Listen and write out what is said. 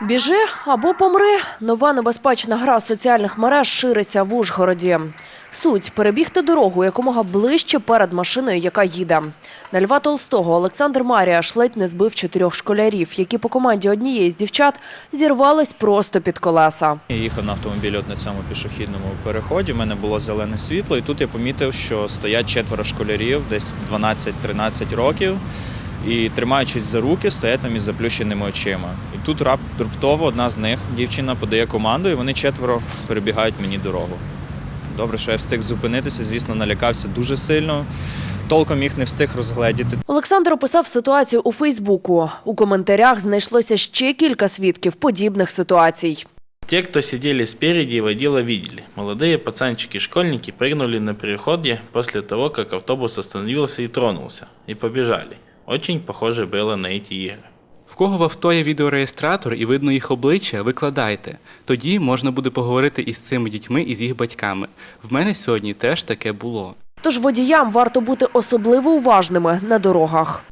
Біжи або помри. Нова небезпечна гра соціальних мереж шириться в Ужгороді. Суть перебігти дорогу якомога ближче перед машиною, яка їде. На Льва Толстого Олександр Маріаш ледь не збив чотирьох школярів, які по команді однієї з дівчат зірвались просто під колеса. Я їхав на автомобілі на цьому пішохідному переході. У мене було зелене світло, і тут я помітив, що стоять четверо школярів, десь 12-13 років, і тримаючись за руки, стоять там із заплющеними очима. І тут рап- раптово одна з них, дівчина, подає команду, і вони четверо перебігають мені дорогу. Добре, що я встиг зупинитися, звісно, налякався дуже сильно. Толком їх не встиг розгледіти. Олександр описав ситуацію у Фейсбуку. У коментарях знайшлося ще кілька свідків подібних ситуацій. Те, кто сидели спереди, водила видели. Молодые пацанчики-школьники прыгнули на переходе после того, как автобус остановился и тронулся, и побежали. Очень похоже было на эти игры. В кого в авто є відеореєстратор і видно їх обличчя, викладайте. Тоді можна буде поговорити із цими дітьми і з їх батьками. В мене сьогодні теж таке було. Тож водіям варто бути особливо уважними на дорогах.